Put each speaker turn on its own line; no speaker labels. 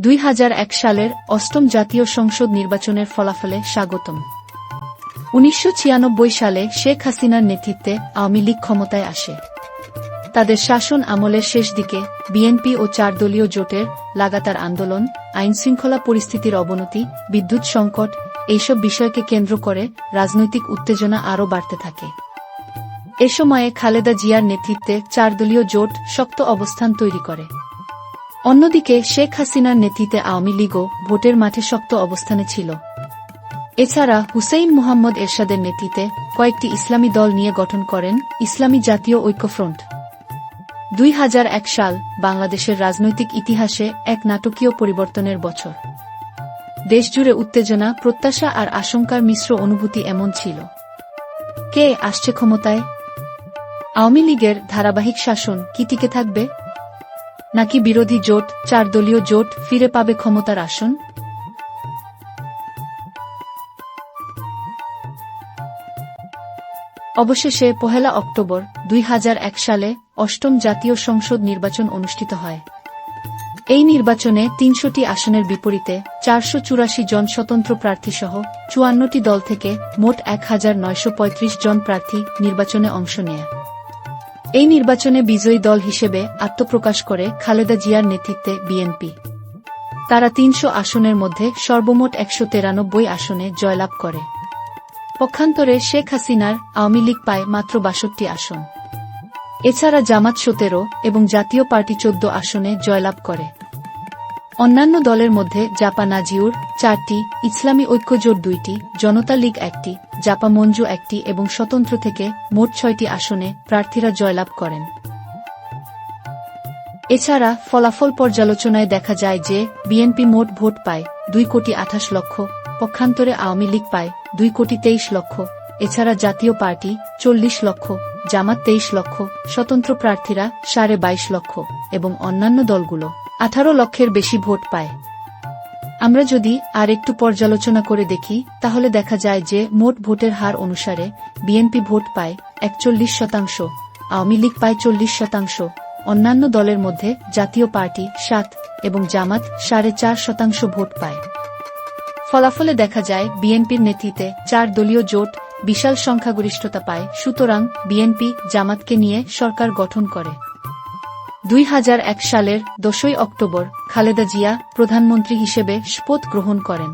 দুই হাজার এক সালের অষ্টম জাতীয় সংসদ নির্বাচনের ফলাফলে স্বাগতম। উনিশশো ছিয়ানব্বই সালে শেখ হাসিনার নেতৃত্বে আওয়ামী লীগ ক্ষমতায় আসে। তাদের শাসন আমলের শেষ দিকে বিএনপি ও চার দলীয় জোটের লাগাতার আন্দোলন, আইনশৃঙ্খলা পরিস্থিতির অবনতি, বিদ্যুৎ সংকট, এইসব বিষয়কে কেন্দ্র করে রাজনৈতিক উত্তেজনা আরও বাড়তে থাকে। এ সময়ে খালেদা জিয়ার নেতৃত্বে চার দলীয় জোট শক্ত অবস্থান তৈরি করে। অন্যদিকে, শেখ হাসিনার নেতৃত্বে আওয়ামী লীগও ভোটের মাঠে শক্ত অবস্থানে ছিল। এছাড়া হুসেইন মুহাম্মদ এরশাদের নেতৃত্বে কয়েকটি ইসলামী দল নিয়ে গঠন করেন ইসলামী জাতীয় ঐক্যফ্রন্ট। দুই হাজার এক সাল বাংলাদেশের রাজনৈতিক ইতিহাসে এক নাটকীয় পরিবর্তনের বছর। দেশজুড়ে উত্তেজনা, প্রত্যাশা আর আশঙ্কার মিশ্র অনুভূতি এমন ছিল। কে আসছে ক্ষমতায়? আওয়ামী লীগের ধারাবাহিক শাসন কি টিকে থাকবে? নাকি বিরোধী জোট চার দলীয় জোট ফিরে পাবে ক্ষমতার আসন? অবশেষে পহেলা অক্টোবর, দুই হাজার এক সালে অষ্টম জাতীয় সংসদ নির্বাচন অনুষ্ঠিত হয়। এই নির্বাচনে তিনশোটি আসনের বিপরীতে চারশো চুরাশি জন স্বতন্ত্র প্রার্থীসহ চুয়ান্নটি দল থেকে মোট এক হাজার নয়শো পঁয়ত্রিশ জন প্রার্থী নির্বাচনে অংশ নেয়। এই নির্বাচনে বিজয়ী দল হিসেবে আত্মপ্রকাশ করে খালেদা জিয়ার নেতৃত্বে বিএনপি। তারা তিনশো আসনের মধ্যে সর্বমোট একশো তেরানব্বই আসনে জয়লাভ করে। পক্ষান্তরে শেখ হাসিনার আওয়ামী লীগ পায় মাত্র বাষট্টি আসন। এছাড়া জামাত সতেরো এবং জাতীয় পার্টি চোদ্দ আসনে জয়লাভ করে। অন্যান্য দলের মধ্যে জাপা নাজিউর চারটি, ইসলামী ঐক্যজোট দুইটি, জনতা লীগ একটি জাপা মঞ্জু একটি এবং স্বতন্ত্র থেকে মোট ছয়টি আসনে প্রার্থীরা জয়লাভ করেন। এছাড়া ফলাফল পর্যালোচনায় দেখা যায় যে বিএনপি মোট ভোট পায় দুই কোটি আঠাশ লক্ষ, পক্ষান্তরে আওয়ামী লীগ পায় দুই কোটি তেইশ লক্ষ, এছাড়া জাতীয় পার্টি চল্লিশ লক্ষ, জামাত তেইশ লক্ষ, স্বতন্ত্র প্রার্থীরা সাড়ে বাইশ লক্ষ এবং অন্যান্য দলগুলো আঠারো লক্ষের বেশি ভোট পায়। আমরা যদি আর একটু পর্যালোচনা করে দেখি, তাহলে দেখা যায় যে মোট ভোটের হার অনুসারে বিএনপি ভোট পায় একচল্লিশ শতাংশ, আওয়ামী লীগ পায় চল্লিশ শতাংশ, অন্যান্য দলের মধ্যে জাতীয় পার্টি সাত এবং জামাত সাড়ে চার শতাংশ ভোট পায়। ফলাফলে দেখা যায় বিএনপির নেতৃত্বে চার দলীয় জোট বিশাল সংখ্যাগরিষ্ঠতা পায়, সুতরাং বিএনপি জামাতকে নিয়ে সরকার গঠন করে। দুই হাজার এক সালের দশই অক্টোবর খালেদা জিয়া প্রধানমন্ত্রী হিসেবে শপথ গ্রহণ করেন।